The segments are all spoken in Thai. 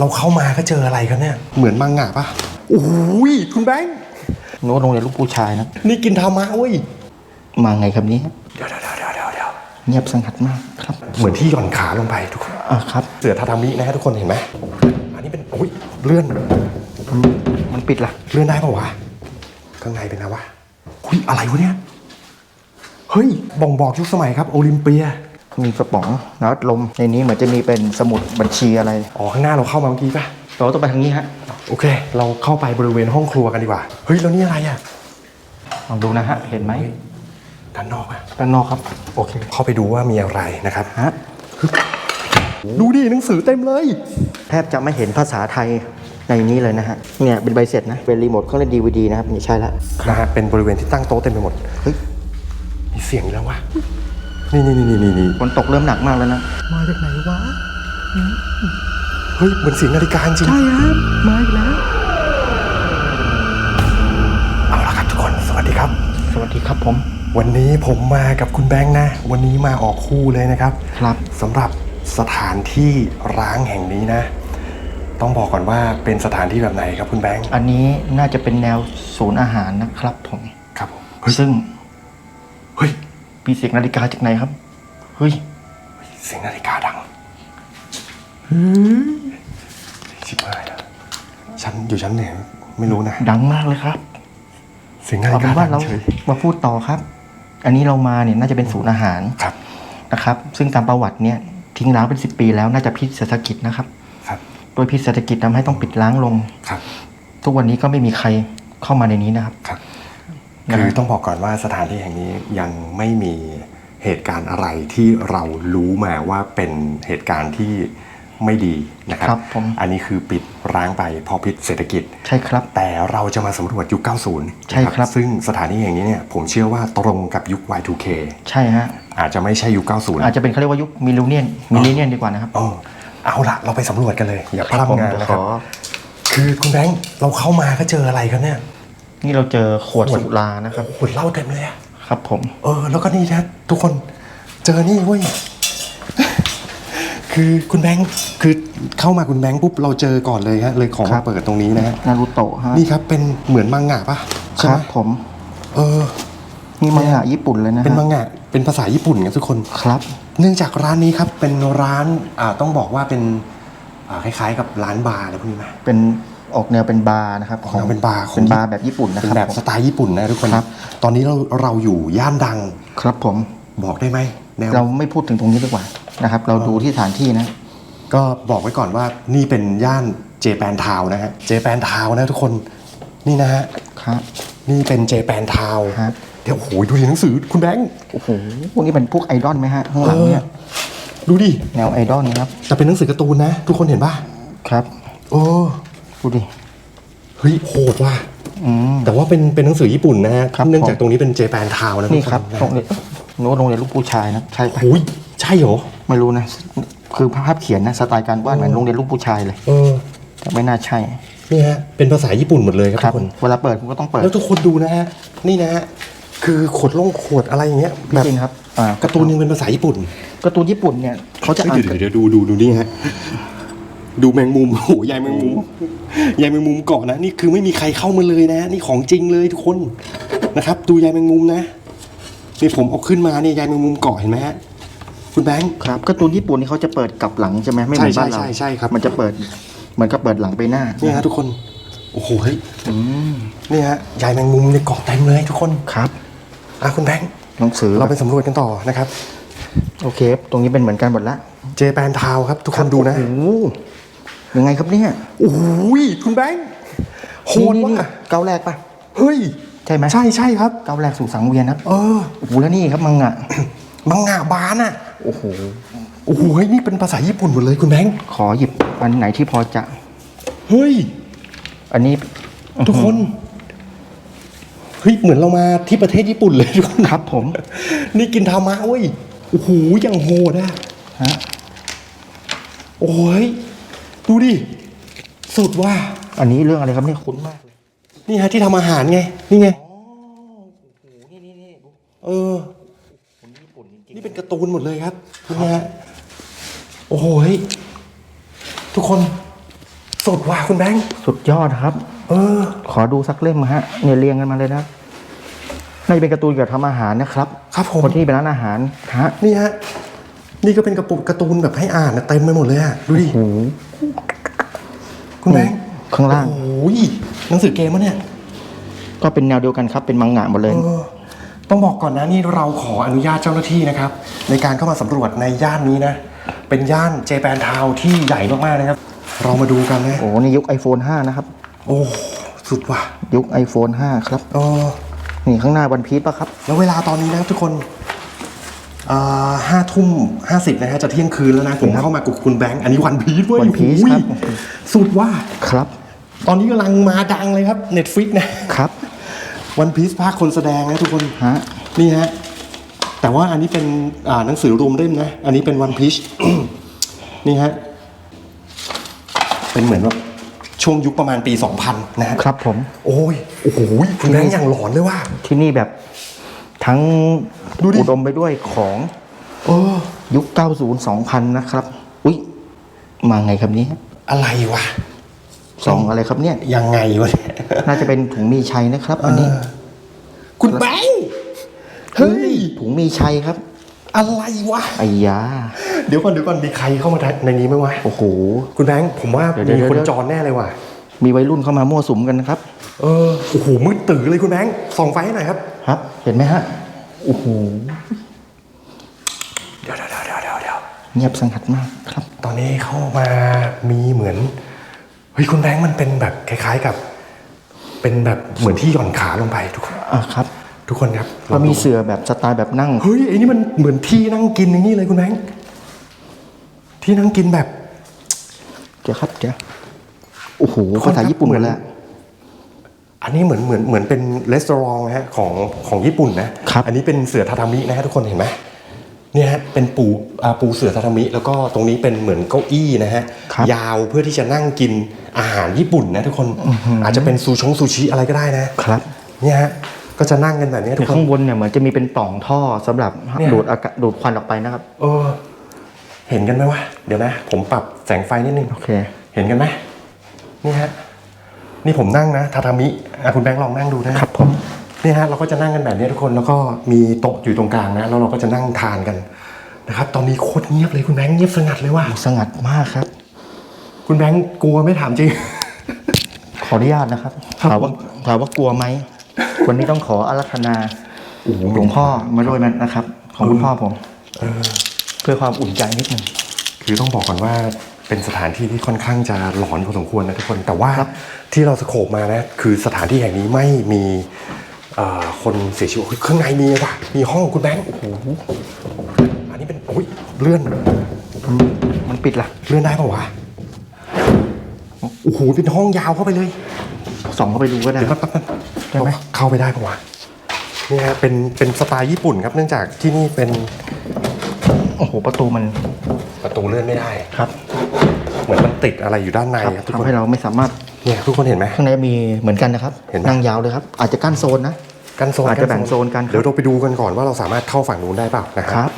เราเข้ามาก็เจออะไรครับเนี่ย เหมือนมังงะปะโอ้ยคุณแบงค์โน้ตโรงเรียนลูกผู้ชายนะ นี่กินธรรมะเว้ย มาไงครับนี้ เดี๋ยวเดี๋ยวเดี๋ยวเดี๋ยวเดี๋ยวเงียบสงัดมากครับ เหมือนที่หย่อนขาลงไปทุกคนอะครับ เสือทาทามินะฮะทุกคนเห็นไหม อันนี้เป็นโอ้ยเลื่อน มันปิดละเลื่อนได้ปะวะ ข้างในเป็นไงวะหุยอะไรวะเนี่ย เฮ้ย บ่งบอกยุคสมัยครับ โอลิมเปีย มีกระป๋องน้ำอัดลมในนี้เหมือนจะมีเป็นสมุดบัญชีอะไร อ๋อ ข้างหน้าเราเข้ามาเมื่อกี้ปะเราต้องไปทางนี้ฮะ โอเค เราเข้าไปบริเวณห้องครัวกันดีกว่า เฮ้ย แล้วนี่อะไรอะ ลองดูนะฮะ เห็นไหมด้านนอกอะด้านนอกครับ โอเค เข้าไปดูว่ามีอะไรนะครับฮะ ดูดิหนังสือเต็มเลย แทบจะไม่เห็นภาษาไทยในนี้เลยนะฮะ เนี่ยเป็นใบเสร็จนะ เป็นรีโมทเครื่องเล่นดีวดีนะครับนี่ใช่ละนะฮะเป็นบริเวณที่ตั้งโต๊ะเต็มไปหมด เฮ้ย มีเสียงอีกแล้ววะ นี่นี่นี่นี่นี่ฝนตกเริ่มหนักมากแล้วนะ มาจากไหนวะ เฮ้ยเหมือนเสียงนาฬิกาจริง ใช่ครับ มาอีกแล้ว เอาละครับทุกคน สวัสดีครับ สวัสดีครับผม วันนี้ผมมากับคุณแบงค์นะ วันนี้มาออกคู่เลยนะครับ ครับสำหรับสถานที่ร้างแห่งนี้นะ ต้องบอกก่อนว่าเป็นสถานที่แบบไหนครับคุณแบงค์ อันนี้น่าจะเป็นแนวศูนย์อาหารนะครับผม ครับผมเฮ้ยซึ่งเฮ้ย มีเสียงนาฬิกาจากไหนครับ เฮ้ย เสียงนาฬิกาดังชิบหายแล้วชั้นอยู่ชั้นไหนไม่รู้นะ ดังมากเลยครับ เสียงนาเอาฬิเป็กานว่าดัเรางเฉย มาพูดต่อครับ อันนี้เรามาเนี่ยน่าจะเป็นศูนย์อาหารครับ นะครับ ซึ่งตามประวัติเนี่ยทิ้งร้างเป็นสิบปีแล้วน่าจะพิษเศรษฐกิจนะครับ ครับ โดยพิษเศรษฐกิจทำให้ต้องปิดล้างลง ครับ ทุกวันนี้ก็ไม่มีใครเข้ามาในนี้นะครับ ครับนะ คือฮะต้องบอกก่อนว่าสถานที่แห่งนี้ยังไม่มีเหตุการณ์อะไรที่เรารู้มาว่าเป็นเหตุการณ์ที่ไม่ดีนะครับครับผมอันนี้คือปิดร้างไปเพราะพิษเศรษฐกิจ ใช่ครับ แต่เราจะมาสำรวจยุค 90นะใช่ครับ ซึ่งสถานที่แห่งนี้เนี่ยผมเชื่อว่าตรงกับยุค Y2K ใช่ฮะ อาจจะไม่ใช่ยุค 90 อาจจะเป็นเขาเรียกว่ายุคมิลเลนเนียนมิลเลนเนียนดีกว่านะครับเออเอาละเราไปสำรวจกันเลย อย่าพลาดผมงานเดี๋ยวนะขครับอคือคุณแบงค์เราเข้ามาก็เจออะไรครับเนี่ย นี่เราเจอขวดขวดสุรานะครับ ขวดเหล้าเต็มเลยอะครับผม เออ แล้วก็นี่นะทุกคนเจอนี่เว้ย คือคุณแบงค์คือเข้ามาคุณแบงค์ปุ๊บเราเจอก่อนเลยฮะเลยขอครัมาบ เปิดตรงนี้นะฮะนารูโตะฮะนี่ครับเป็นเหมือนมังงะปะคใช่ไหรัมบผมเออ นี่มังงะญี่ปุ่นเลยนะฮะเป็นมังงะเป็นภาษาญี่ปุ่นครับทุกคน ครับ เนื่องจากร้านนี้ครับเป็นร้านอ่าต้องบอกว่าเป็นอ่าคล้ายๆ กับร้านบาร์อะไรพวกนี้ไหมเป็น ออกแนวเป็นบาร์นะครับออกแนวเป็นบาร์ของ เป็นบาร์แบบญี่ปุ่นนะคเป็นรับแบบผม สไตล์ญี่ปุ่นนะทุกคนครับ ตอนนี้เราเราอยู่ย่านดังครับผมบอกได้ไหมแนวเราไม่พูดถึงตรงนี้ดีกว่านะครับ เราดูที่สถานที่นะ ก็บอกไว้ก่อนว่านี่เป็นย่านเจแปนทาวนะฮะเจแปนทาวนะทุกคนนี่นะฮะครับ นี่เป็นเจแปนทาวฮะเดี๋ยวโอ้โหดูดิหนังสือคุณแบงค์โอ้โหพวกนี้เป็นพวกไอดอลไหมฮะข้างหลังเนี่ยดูดิแนวไอดอลนะครับแต่เป็นหนังสือการ์ตูนนะ ทุกคนเห็นป่ะครับ โอ้ ดูดิ เฮ้ยโหดว่ะอืม แต่ว่าเป็นเป็นหนังสือญี่ปุ่นนะฮะครับ เนื่องจากตรงนี้เป็นเจแปนทาวนะนี่ครับทุกโรงเรียนโน้ตโรงเรียนลูกผู้ชายนะใช่ปะโอ้ยใช่เหรอไม่รู้นะ คือภาพเขียนนะสไตล์การวาดเหมือนโรงเรียนลูกผู้ชายเลย เออแต่ไม่น่าใช่นี่ฮะเป็นภาษาญี่ปุ่นหมดเลยครับครัทุบกคน เวลาเปิดคุณก็ต้องเปิด แล้วทุกคนดูนะฮะ นี่นะฮะ คือขวดลงขวดอะไรอย่างเงี้ยแบบจริงครับอ่า การ์ตูนยังเป็นภาษาญี่ปุ่นการ์ตูนญี่ปุ่นเนี่ยเขาจะอ่านเดี๋ยวเดี๋ยวดูดูดูนี่ฮะ ดูแมงมุมโอ้โหยายแมงมุมยายแมงมุมเกาะนะนี่คือไม่มีใครเข้ามาเลยนะ นี่ของจริงเลยทุกคนนะครับ ดูยายแมงมุมนะนี่ผมเอาขึ้นมาเนี่ยยายแมงมุมเกาะเห็นไหมฮะคุณแบงค์ครับการ์ตูนญี่ปุ่นนี่เขาจะเปิดกลับหลังใช่ไหมไม่เหมือนใช่บ้านเราใช่ใช่ครับ มันจะเปิดเหมือนกับเปิดหลังไปหน้านี่ฮะทุกคนโอ้โหเฮ้ยอืมนี่ฮะยายแมงมุมเนี่ยเกาะเต็มเลยทุกคนครับอะคุณแบงค์หนังสือเราไปสำรวจกันต่อนะครับ โอเค ตรงนี้เป็นเหมือนกันหมดละ เจแปนทาวครับ ทุกคนดูนะโอ้โห ยังไงครับเนี่ยโอ้ยคุณแบงค์โหดนี่นี่ว่ะเก้าแรกปะเฮ้ย ใช่ไหมใช่ใช่ครับเก้าแรกสู่สังเวียนครับ เออโอ้โหแล้วนี่ครับมังงะมังงะบานอะโอ้โหโอ้โหเฮ้ยนี่เป็นภาษาญี่ปุ่นหมดเลยคุณแบงค์ขอหยิบอันไหนที่พอจะ เฮ้ย อันนี้ทุกคนเฮ้ยเหมือนเรามาที่ประเทศญี่ปุ่นเลยทุกคนครับผม นี่กินทามะเว้ยโอ้โหอย่างโหดอะฮะโอ้ย ดูดิ สุดว่า อันนี้เรื่องอะไรครับเนี่ยคุ้นมากเลย นี่ฮะที่ทำอาหารไง นี่ไงเออนี่เป็นการ์ตูนหมดเลยครับนี่ฮะ โอ้โหเฮ้ยทุกคน สุดว่ะคุณแบงค์ สุดยอดครับ เออ ขอดูสักเล่มฮะเนี่ยเรียงกันมาเลยนะน่าจะเป็นการ์ตูนเกี่ยวกับทำอาหารนะครับ ครับผม คนที่เป็นร้านอาหารฮะ นี่ฮะ นี่ก็เป็นกระปุกการ์ตูนแบบให้อ่านนะเต็มไปหมดเลยอะดูดิโอ้โหคุณแบงค์ข้างล่าง โอ้ยหนังสือเกมมะเนี่ย ก็เป็นแนวเดียวกันครับ เป็นมังงะหมดเลยเออต้องบอกก่อนนะนี่เราขออนุญาตเจ้าหน้าที่นะครับ ในการเข้ามาสำรวจในย่านนี้นะ เป็นย่านเจแปนทาวที่ใหญ่มากๆนะครับ เรามาดูกันนะ โอ้โหนี่ยุค iPhone 5 นะครับ โอ้ สุดว่ะ ยุค iPhone 5 ครับเออนี่ข้างหน้าวันพีชปะครับ แล้วเวลาตอนนี้นะทุกคน ห้าทุ่มห้าสิบนะฮะจะเที่ยงคืนแล้วนะ ผมเข้ามากับคุณแบงค์อันนี้วันพีชเว้ย One Piece โอ้ยครับ สุดว่า ครับ ตอนนี้กำลังมาดังเลยครับ Netflix นะครับ วันพีซภาคคนแสดงนะทุกคน ฮะ นี่ฮะ แต่ว่าอันนี้เป็นอ่าหนังสือรวมเล่มนะ อันนี้เป็นวันพีช นี่ฮะ เป็นเหมือนว่าช่วงยุคประมาณปี 2000 นะฮะครับผม โอ้ย โอ้โหคุณแบงค์อย่างหลอนเลยว่า ที่นี่แบบ ทั้งดูดิอุดมไปด้วยของเออยุค 90 2000 นะครับ อุ๊ย มาไงครับเนี้ อะไรวะสองอะไรครับเนี่ย ยังไงวะเนี่ยน่าจะเป็นถุงมีชัยนะครับ อันนี้เออคุณแบงค์เฮ้ย ถุงมีชัยครับ อะไรวะไอ้ยา เดี๋ยวก่อนเดี๋ยวก่อนมีใครเข้ามาในนี้ไหมวะ โอ้โห คุณแบงค์ผมว่าเดี๋ยวเดี๋ยวมีคนเดี๋ยวจรแน่เลยว่ะ มีวัยรุ่นเข้ามามั่วสุมกันนะครับ เออโอ้โหมืดตื่นเลยคุณแบงค์ส่องไฟให้หน่อยครับ ครับ เห็นไหมฮะโอ้โหเดี๋ยวเดี๋ยวเดี๋ยวเดี๋ยวเดี๋ยวเงียบสงัดมากครับ ตอนนี้เข้ามามีเหมือนเฮ้ยคุณแบงค์มันเป็นแบบคล้าย ๆกับ เป็นแบบเหมือนที่หย่อนขาลงไปทุกคนอะครับทุกคนครับก็มีเสือแบบสไตล์แบบนั่งเฮ้ยไอ้นี่มันเหมือนที่นั่งกินอย่างนี้เลยคุณแบงค์ที่นั่งกินแบบเดี๋ยวครับเดี๋ยว โอ้โหทุกคนภาษาญี่ปุ่นครับหมดเหมืแล้อนวอันนี้เหมือนเหมือนเหมือนเป็นรีสอร์ทนะฮะของของญี่ปุ่นนะครับอันนี้เป็นเสือทาทามินะฮะทุกคนเห็นไหมเนี่ยฮะเป็นปูอ่าปูเสือทาทามิ แล้วก็ตรงนี้เป็นเหมือนเก้าอี้นะฮะครับยาวเพื่อที่จะนั่งกินอาหารญี่ปุ่นนะทุกคนอาจจะเป็นซูชงซูชิอะไรก็ได้นะครับเนี่ยฮะก็จะนั่งกันแบบนี้ทุแต่กคนข้างบนเนี่ยเหมือนจะมีเป็นปล่องท่อสำหรับเนี่ยดูดอากาศดูดควันออกไปนะครับเออเห็นกันไหมวะเดี๋ยวนะ ผมปรับแสงไฟนิดนึงโอเค เห็นกันไหม นี่ฮะนี่ผมนั่งนะทาทามิอะคุณแบงค์ลองนั่งดูนะครับผมนี่ฮะเราก็จะนั่งกันแบบนี้ทุกคนแล้วก็มีโต๊ะอยู่ตรงกลางนะแล้วเราก็จะนั่งทานกันนะครับ ตอนนี้โคตรเงียบเลยคุณแบงค์เงียบสงัดเลยว่ะสงัดมากครับ คุณแบงค์กลัวไม่ถามจริง ขออนุญาตนะครับครับถามว่าถามว่ากลัวไหมวันนี้ต้องขออารัธนาโอ้โหหลวงพ่อมาด้วยนะครับ ของคุณพ่อผมเพื่อความอุ่นใจนิดหนึ่งคือต้องบอกก่อนว่า เป็นสถานที่ที่ค่อนข้างจะหลอนพอสมควรนะทุกคน แต่ว่าครับที่เราสโคบมานะ คือสถานที่แห่งนี้ไม่มีเอ่อคนเสียชีวิตเฮ้ยข้างในมีว่ะมีห้องคุณแบงค์โอ้โหอันนี้เป็นโอ้ยเลื่อนมันมันปิดละเลื่อนได้ปะวะโอ้โหเป็นห้องยาวเข้าไปเลยส่องเข้าไปดูก็ได้เดี๋ยวแป๊บแป๊บแป๊บได้ไหมเข้าไปได้ปะวะเนี่ยฮะเป็นเป็นสไตล์ญี่ปุ่นครับเนื่องจากที่นี่เป็นโอ้โหประตูมันประตูเลื่อนไม่ได้ครับ เหมือนมันติดอะไรอยู่ด้านในครับครับทุกคทำนให้เราไม่สามารถเนี่ยทุกคนเห็นไหม ข้างในมีเหมือนกันนะครับเห็นไหม นั่งยาวเลยครับ อาจจะกั้นโซนนะ กันโซนอาจจะแบ่งโซนกันครับ เดี๋ยวเราไปดูกันก่อนว่าเราสามารถเข้าฝั่งนู้นได้เปล่านะคครัรับ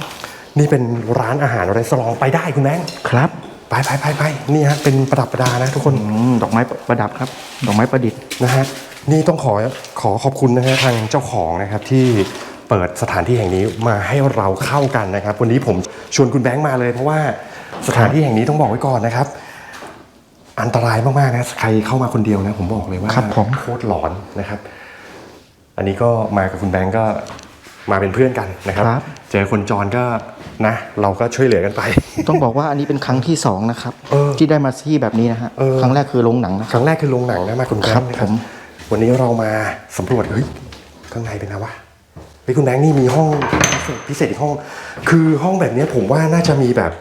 นี่เป็นร้านอาหารอะไรสลองไปได้คุณแบงค์ครับไปไปไปไปนี่ฮะเป็นประดับประดานะทุกคน อืมดอกไม้ประดับครับ ดอกไม้ประดิษฐ์ นะฮะนี่ต้องขอขอขอบคุณนะฮะทางเจ้าของนะครับที่เปิดสถานที่แห่งนี้มาให้เราเข้ากันนะครับ วันนี้ผมชวนคุณแบงค์มาเลย เพราะว่า สถานที่แห่งนี้ต้องบอกไว้ก่อนนะครับ อันตรายมากๆนะใครเข้ามาคนเดียวนะผมบอกเลยว่าครับผม โคตรหลอนนะครับ อันนี้ก็มากับคุณแบงค์ก็มาเป็นเพื่อนกันนะครับ ครับ เจอคนจรก็นะ เราก็ช่วยเหลือกันไป ต้องบอกว่าอันนี้เป็นครั้งที่สองนะครับเออที่ได้มาที่แบบนี้นะฮะเออ ครั้งแรกคือโรงหนังนะครั้งแรกคือโรงหนังนะมาคุณแบงครับค์นะผมวันนี้เรามาสำรวจเฮ้ยข้างในเป็นไงวะเฮ้ยคุณแบงค์นี่มีห้องพิเศษพิเศษอีกห้อง คือห้องแบบเนี้ยผมว่าน่าจะมีแบบ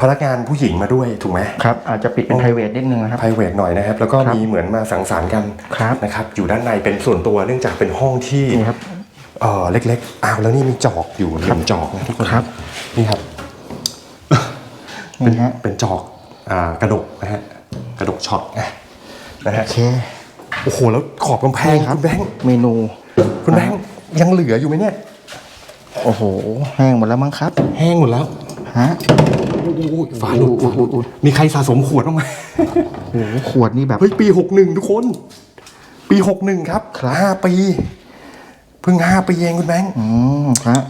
พนักงานผู้หญิงมาด้วยถูกไหมครับอาจจะปิดเป็น private นิดนึงนะครับไพรเวทหน่อยนะครับ แล้วก็ครับมีเหมือนมาสังสรรค์กันครับนะครับอยู่ด้านในเป็นส่วนตัวเนื่องจากเป็นห้องที่นี่ครับเออเล็กๆอ้าวแล้วนี่มีจอกอยู่หนึ่งจอกนะทุกคนครับนี่ครับนี่ฮะเป็นจอกอ่ากระดกนะฮะกระดกช็อตนะนะฮะโอเคโอ้โหแล้วขอบกำแพงนี่ครับคุณแบงค์เมนู คุณแบงค์ยังเหลืออยู่ไหมเนี่ยโอ้โห แห้งหมดแล้วมั้งครับ แห้งหมดแล้ว ฮฮะโอ้โหฝาหลุดอุ๊ยอุ๊ยอุ๊ยมีใครสะสมขวดบ้างไหมโอ้โหขวดนี่แบบเฮ้ยปีหกหนึ่งทุกคน ปีหกหนึ่งครับครับห้าปีเพิ่งห้าปีเองคุณแบงค์อืมฮะ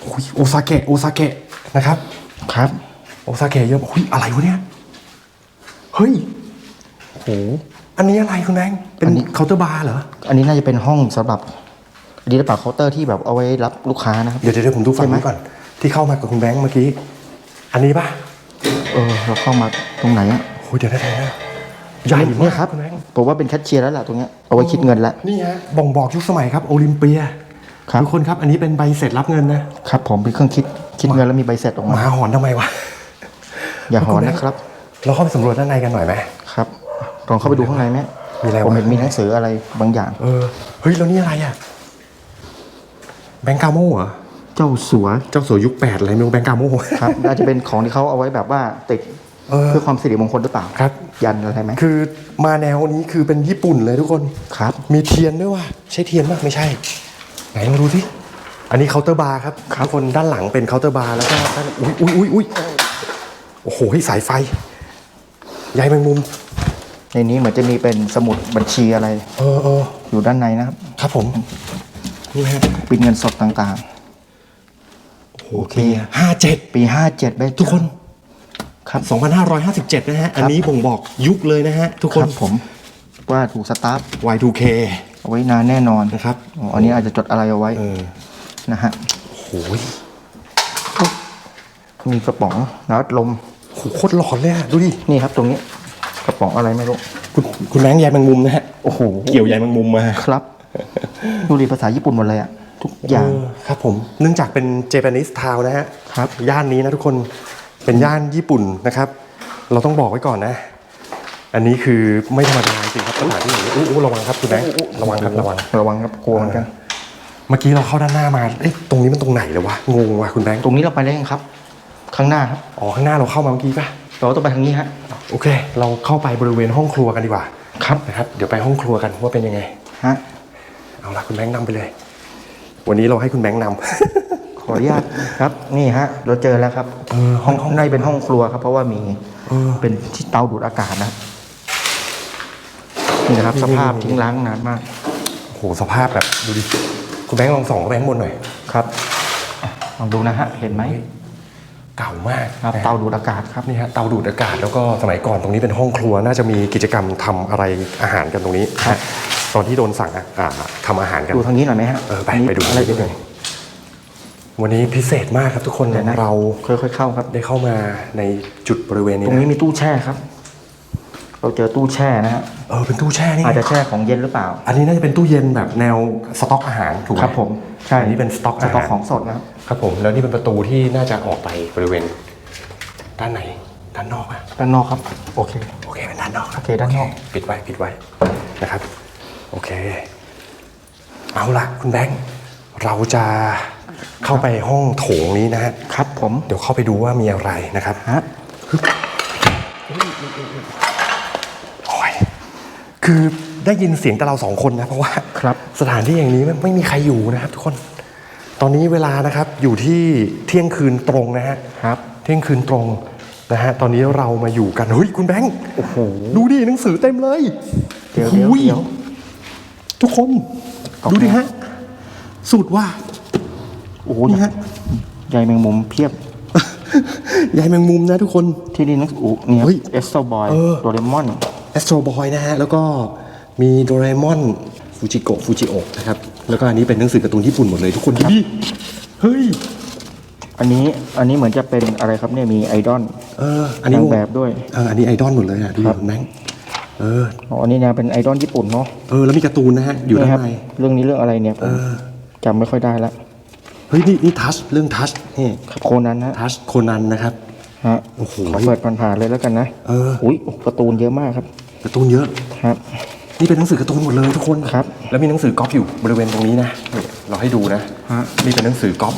โอ้ยโอซาเกะโอซาเกะนะครับ ครับ โอซาเกะเยอะเฮ้ยอะไรวะเนี่ยเฮ้ยโอ้โหอันนี้อะไรคุณแบงค์เป็นอันนี้เคาน์เตอร์บาร์เหรออันนี้น่าจะเป็นห้องสำหรับอันนี้หรือเปล่าเคาน์เตอร์ที่แบบเอาไว้รับลูกค้านะครับเดี๋ยวเดี๋ยวผมดูฝั่งใช่ไหมนี้ก่อนที่เข้ามากับคุณแบงค์เมื่อกี้ อันนี้ป่ะเออเราเข้ามาตรงไหนอะโอ้ยเดี๋ยวได้เลยนะใหญ่เนี่มายกครับคุณแบงค์ผมว่าเป็นแคชเชียร์แล้วล่ะตรงเนี้ยเอาไว้คิดเงินละ นี่ฮะบ่งบอกยุคสมัยครับโอลิมเปียครับ ทุกคนครับ อันนี้เป็นใบเสร็จรับเงินนะครับ ผมเป็นเครื่องคิดคิดเงินแล้วมีใบเสร็จออกหมามา หอนทำไมวะอย่าหอนนะครับ เราเข้าไปสำรวจด้านในกันหน่อยไหม ครับลองเข้าไปดูข้างในไหมมีอะไรวะ ผมเห็นมีหนังสืออะไรบางอย่าง เออเฮ้ยแล้วนี่อะไรอะแบงก์กาโม่เหรอ เจ้าสัวเจ้าสัวยุคแปดอะไรไม่รู้แบงก์กาโม่ครับน่าจะเป็นของที่เขาเอาไว้แบบว่าติดเออเพื่อความสิริมงคลหรือเปล่าครับ ยันอะไรไหมคือมาแนวนี้คือเป็นญี่ปุ่นเลยทุกคนครับ มีเทียนด้วยว่ะใช่เทียนป่ะไม่ใช่ ไหนลองดูสิอันนี้เคาน์เตอร์บาร์ครับทุกคนด้านหลังเป็นเคาน์เตอร์บาร์แล้วก็ด้านอุ้ยอุ้ยอุ้ยอุ้ยโอ้โหสายไฟใยแมงมุม ในนี้เหมือนจะมีเป็นสมุดบัญชีอะไร เออเอออยู่ด้านในนะครับ ครับผมนี่ฮะปิดเงินสดต่าง โอเคห้าเจ็ดๆปี57เบสทุกคนครับ2557 นะฮะ อันนี้บ่งบอกยุคเลยนะฮะ ทุกคคนรับผมว่าถูกสตาร์ท Y2K เอาไว้นานแน่นอนนะครับอ๋ออันนี้อาจจะจดอะไรเอาไว้เออนะฮะโอ้ยมีกระป๋องน้ำลมโหโคตรหลอนเลยอะดูดิ นี่ครับตรงนี้ กระป๋องอะไรไม่รู้ คุณคุณแมงใยแมงมุมนะฮะ โอ้โห เกี่ยวใยแมงมุมมา ครับ ดูดิภาษาญี่ปุ่นหมดเลยอะ ทุกอย่างเครับผมเนื่องจากเป็นเจแปนิสทาวนะฮะครับย่านนี้นะทุกคนเป็นย่านญี่ปุ่นนะครับ เราต้องบอกไว้ก่อนนะ อันนี้คือไม่ธรรมดาจริงครับสถานที่อย่างนี้อู้อู้ระวังครับคุณแบงค์ระวังครับระวังระวังครับกลัวเหมือนกัน เมื่อกี้เราเข้าด้านหน้ามาเอ๊ะตรงนี้มันตรงไหนเลยวะงงว่ะคุณแบงค์ตรงนี้เราไปได้ยังครับ ข้างหน้าครับอ๋อข้างหน้าเราเข้ามาเมื่อกี้ป่ะเราต้องไปทางนี้ฮะโอเค เราเข้าไปบริเวณห้องครัวกันดีกว่าครับนะครับ เดี๋ยวไปห้องครัวกันว่าเป็นยังไงฮะเอาละคุณแบงค์นำไปเลย วันนี้เราให้คุณแบงค์นำ ขออนุญาตครับ นี่ฮะ เราเจอแล้วครับเออห้องห้องในเป็นห้องครัวครับ เพราะว่ามีเออเป็นที่เตาดูดอากาศนะนี่นะครับนี่สภาพนี่ทิ้งร้างนานมากโอ้โหสภาพแบบดูดิคุณแบงค์ลองส่องเข้าไปข้างบนหน่อยครับอะลองดูนะฮะ เห็นไหมเก่ามากครับนะเตาดูดอากาศครับนี่ฮะเตาดูดอากาศแล้วก็สมัยก่อนตรงนี้เป็นห้องครัวน่าจะมีกิจกรรมทำอะไรอาหารกันตรงนี้ครับ ตอนที่โดนสั่งอะอ่าทำอาหารกันดูทางนี้หน่อยไหมฮะเออไปนนี้ไปดูอะไรนิดหเอ่นึ่ยงวันนี้พิเศษมากครับทุกคนเดี๋ยวนะเราค่อยๆเข้าครับ ได้เข้ามาในจุดบริเวณนี้ตรงนี้นะมีตู้แช่ครับ เราเจอตู้แช่นะฮะเออเป็นตู้แช่นี่อาจจะแช่ของเย็นหรือเปล่า อันนี้น่าจะเป็นตู้เย็นแบบแนวสต็อกอาหารถูกไหมครับผมใช่อันนี้เป็นสต็อกสต็อกอาหารของสดนะครับครับผมแล้วนี่เป็นประตูที่น่าจะออกไปบริเวณ ด้านไหนด้านนอกอะด้านนอกครับ โอเคโอเคเป็นด้านนอกรับโอเคด้านนอกปิดไว้ปิดไว้นะครับ โอเค เอาละคุณแบงค์เราจะเข้าไปห้องโถงนี้นะฮะครับผมเดี๋ยวเข้าไปดูว่ามีอะไรนะครับฮะโอ้ยคือได้ยินเสียงแต่เราสองคนนะ เพราะว่าครับสถานที่อย่างนี้ไม่ไม่มีใครอยู่นะครับ ทุกคน ตอนนี้เวลานะครับอยู่ที่เที่ยงคืนตรงนะฮะครับ เที่ยงคืนตรงนะฮะตอนนี้เรามาอยู่กันเฮ้ยคุณแบงค์โอ้โหดูดิหนังสือเต็มเลยเดี๋ยวเดี๋ยวโอ้เดี๋ยว ทุกคนขอบดูคุณดิฮะ สูตรว่าโอ้โหนี่ฮะใยแมงมุมเพียบยายแมงมุมนะทุกคนที่นี่นักอูเนี่ยเฮ้ยเอสโซบอยเออโดเรมอนแอสโตรบอยนะฮะ แล้วก็มีโดเรมอนฟูจิโกะฟูจิโอะนะครับ แล้วก็อันนี้เป็นหนังสือการ์ตูนญี่ปุ่นหมดเลยทุกคนดูดิเฮ้ยอันนี้อันนี้เหมือนจะเป็นอะไรครับเนี่ยมีไอดอลเอออันนี้นางแบบด้วยเอออันนี้ไอดอลหมดเลยอะดูครัดิบคุณแบงค์ เออ อ๋ออันนี้เนี่ยเป็นไอดอลญี่ปุ่นเนาะเออแล้วมีการ์ตูนนะฮะอยู่ด้านครับใน เรื่องนี้เรื่องอะไรเนี่ยผมเออจำไม่ค่อยได้ละเฮ้ยนี่นี่ทัชเรื่องทัชนี่โคนันนะทัชโคนันนะครับ ฮะโอ้โห ขอเปิดผ่านๆเลยแล้วกันนะเอออุ้ยการ์ตูนเยอะมากครับการ์ตูนเยอะ ครับ นี่เป็นหนังสือการ์ตูนหมดเลยทุกคนครับ แล้วมีหนังสือก๊อปอยู่บริเวณตรงนี้นะนี่เราให้ดูนะฮะ นี่เป็นหนังสือก๊อป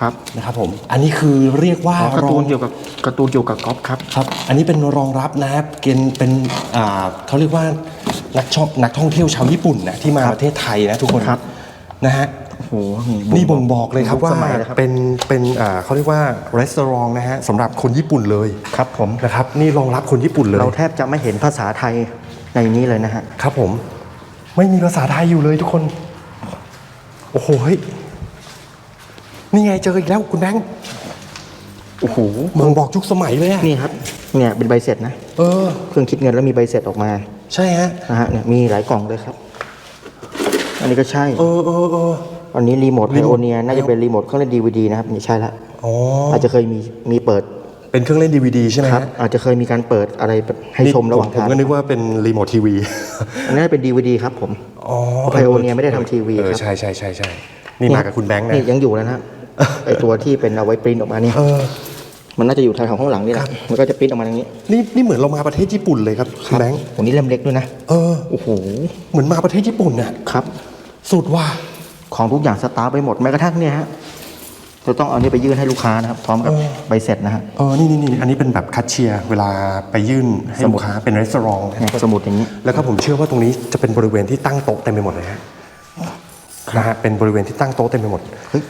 ครับนะครับผมอันนี้คือเรียกว่าอ๋อการ์ตูนรองเกี่ยวกับการ์ตูนเกี่ยวกับกอล์ฟครับครับ อันนี้เป็นรองรับนะครับเกณฑ์เป็นอ่าเขาเรียกว่านักชอบนักท่องเที่ยวชาวญี่ปุ่นนะที่มาประเทศไทยนะทุกคนครับนะฮะโอ้โหนี่บ่งบอกเลยครับยุว่าสมัยเลยครับเป็นเป็นอ่าเขาเรียกว่าร้านอาหารนะฮะสำหรับคนญี่ปุ่นเลยครับผมนะครับนี่รองรับคนญี่ปุ่นเลยเราแทบจะไม่เห็นภาษาไทยในนี้เลยนะฮะครับผมไม่มีภาษาไทยอยู่เลยทุกคน โอ้โหเฮ้ย นี่ไงเจออีกแล้วคุณแบงค์โอ้โหเมืองบอกยุคสมัยเลยอะนี่ครับ เนี่ยเป็นใบเสร็จนะ เออ เครื่องคิดเงินแล้วมีใบเสร็จออกมา ใช่ฮะนะฮะเนี่ยมีหลายกล่องเลยครับ อันนี้ก็ใช่ เออเออเออ อันนี้รีโมทไพรีโมโอทเนียน่าจะเป็นรีโมทเครื่องเล่นดีวดีนะครับนี่ใช่ละอ๋ออาจจะเคยมีมีเปิดเป็นเครื่องเล่นดีวดีใช่ไหมครับฮะอาจจะเคยมีการเปิดอะไรให้ชมระหว่างผมทางก็นึกว่าเป็นรีโมททีวี อันนี้เป็นดีวดีครับผม อ๋อเพราะ Pioneer ไม่ได้ทำทีวีเออครับ ใช่ใช่ใช่ใช่นี่มากับคุณแบงค์นะ นี่ยังอยู่แล้วนะฮะ ไอตัวที่เป็นเอาไว้ปริ้นออกมานี่เออ มันน่าจะอยู่แถวๆข้างหลังนี่แหละมันก็จะปริ้นออกมาอย่างนี้นี่นี่เหมือนเรามาประเทศญี่ปุ่นเลยครับคุณแบงค์โอ้นี่เล่มเล็กด้วยนะเออ โอ้โหเหมือนมาประเทศญี่ปุ่นน่ะครับ สุดว่าของทุกอย่างสตาร์ทไปหมดแม้กระทั่งเนี่ยฮะจะต้องเอานี่ไปยื่นให้ลูกค้านะครับพร้อมกับเออใบเสร็จนะฮะเออนี่นี่นี่อันนี้เป็นแบบคัดเชียร์เวลาไปยื่นให้สมุลูดกค้าเป็นร้านอาหาร เนี่ยสมุดอย่างนี้ แล้วก็ผมเชื่อว่าตรงนี้จะเป็นบริเวณที่ตั้งโต๊ะเต็มไปหมดเลยฮะนะฮะเป็นบริเวณที่ตั้งโต๊ะเต็มไปหมด เฮ้ย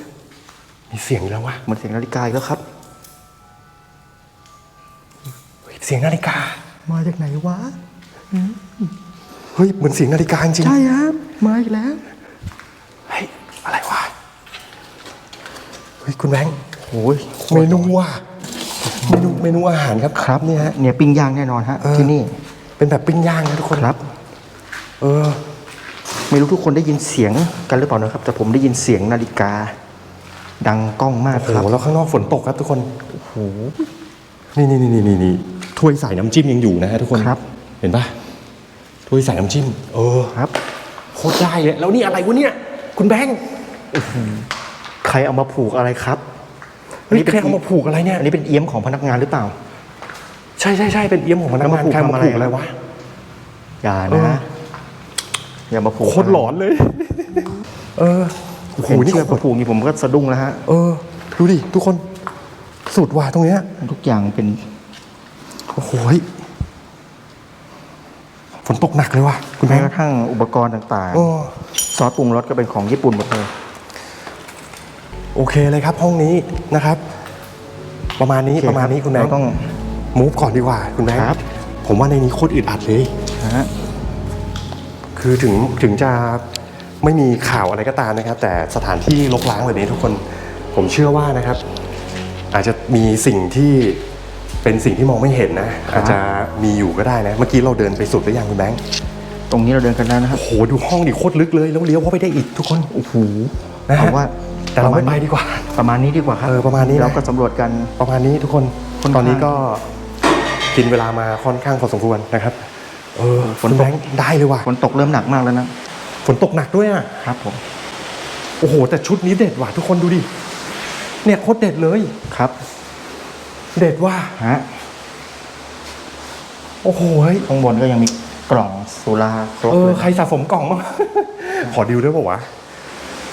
มีเสียงอีกแล้ววะเหมันเสียงนาฬิกาอีกแล้วครับ เฮ้ยเสียงนาฬิกา มาจากไหนวะ เฮ้ยเหมือนเสียงนาฬิกาจริงใช่ครับ มาอีกแล้ว เฮ้ยอะไรวะ เฮ้ยคุณแบงค์โอ้ยเมนูว่ะเมนูเมนูอาหารครับครับเนี่ยฮะ เนี่ยปิ้งย่างแน่นอนฮะเออ ที่นี่ เป็นแบบปิ้งย่างนะทุกคนครับ เออ ไม่รู้ทุกคนได้ยินเสียงกันหรือเปล่านะครับ แต่ผมได้ยินเสียงนาฬิกา ดังก้องมากโอ้ครับโหแล้วข้างนอกฝนตกครับทุกคนโอ้โหนี่นี่นี่นี่นี่ถ้วยใส่น้ำจิ้มยังอยู่นะฮะทุกคนครับ เห็นปะถ้วยใส่น้ำจิ้ม เออครับ โคตรได้เลยแล้วนี่อะไรวะเนี่ยคุณแบงค์ใครเอามาผูกอะไรครับเฮ้ยใครเอามาผูกอะไรเนี่ยอันนี้เป็นเอี้ยมของพนักงานหรือเปล่า ใช่ใช่ใช่เป็นเอี้ยมของพนักงานแล้วมาผูกใครมาทำอะไรผูกอะไรวะ อย่าเอนะออย่ามาผูกโคตรหลอนเลย เออ โอ้โหเห็นนี่เชือกโคมาตรผูกนี่ผมก็สะดุ้งแล้วฮะ เออ ดูดิ ทุกคนสุดว่ะตรงเนี้ยทุกอย่างเป็นโอ้โหเฮ้ยฝนตกหนักเลยว่ะคุณแบแม้งกค์ระทั่งอุปกรณ์ต่างโอ้ ๆ ซอสปรุงรสก็เป็นของญี่ปุ่นหมดเลย โอเคเลยครับห้องนี้นะครับ ประมาณนี้โอเคประมาณนี้ครับคุณแบงเราค์ต้องมูฟก่อนดีกว่าคุณแบงค์ครับ ผมว่าในนี้โคตรอึดอัดเลย นะฮะคือถึงถึงจะ ไม่มีข่าวอะไรก็ตามนะครับ แต่สถานที่รกร้างแบบนี้ทุกคนผมเชื่อว่านะครับ อาจจะมีสิ่งที่เป็นสิ่งที่มองไม่เห็นนะ อาจจะมีอยู่ก็ได้นะ เมื่อกี้เราเดินไปสุดหรือยังคุณแบงค์ตรงนี้เราเดินกันแล้วนะครับโอ้โหดูห้องดิโคตรลึกเลยแล้วเลี้ยวเข้าไปได้อีกทุกคนโอ้โหนะฮะเอาว่าแต่เราไม่ปะไปณดีกว่า ประมาณนี้ดีกว่าครับเออประมาณนี้นะเราก็สำรวจกันประมาณนี้ทุกคนค่อนข้างตอนนี้ก็กินเวลามาค่อนข้างพอสมควรนะครับ เออฝนแบงค์ได้เลยว่ะฝนตกเริ่มหนักมากแล้วนะ ฝนตกหนักด้วยอะครับผม โอ้โห แต่ชุดนี้เด็ดว่ะทุกคนดูดิ เนี่ยโคตรเด็ดเลย ครับเด็ดว่ะฮะ โอ้โหเฮ้ยข้างบนก็ยังมีกล่องสุราครบเออเลย ใครสะสมกล่องบ้าง ขอดิวด้วยป่าวะ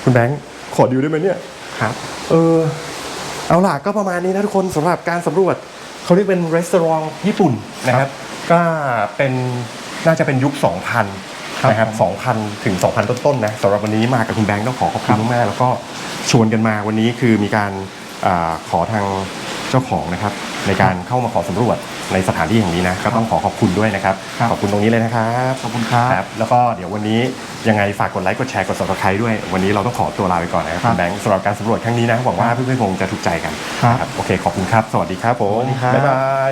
คุณแบงค์ขอดิวได้ไหมเนี่ย ครับ เออ เอาล่ะก็ประมาณนี้นะทุกคนสำหรับการสำรวจเขาเรียกเป็นร้านญี่ปุ่นนะครับ ก็เป็นน่าจะเป็นยุค 2000 นะครับ2,000ถึง 2,000 ต้นๆนะสำหรับวันนี้มากับคุณแบงค์ต้องขอขอบคุณมากๆแล้วก็ชวนกันมาวันนี้คือมีการอาขอทางเจ้าของนะครับ ในการเข้ามาขอสำรวจในสถานที่แห่งนี้นะก็ต้องขอขอบคุณด้วยนะครับ ครับ ขอบคุณตรงนี้เลยนะครับ ขอบคุณครับครับแล้วก็เดี๋ยววันนี้ยังไงฝากกดไลค์กดแชร์กด subscribe ด้วย วันนี้เราต้องขอตัวลาไปก่อนนะครับครับคุณแบงค์สำหรับการสำรวจครั้งนี้นะหวังว่าเพื่อนๆคงจะถูกใจกันครับ นะโอเคขอบคุณครับ สวัสดีครับผมสวัสดีครับบ๊ายบาย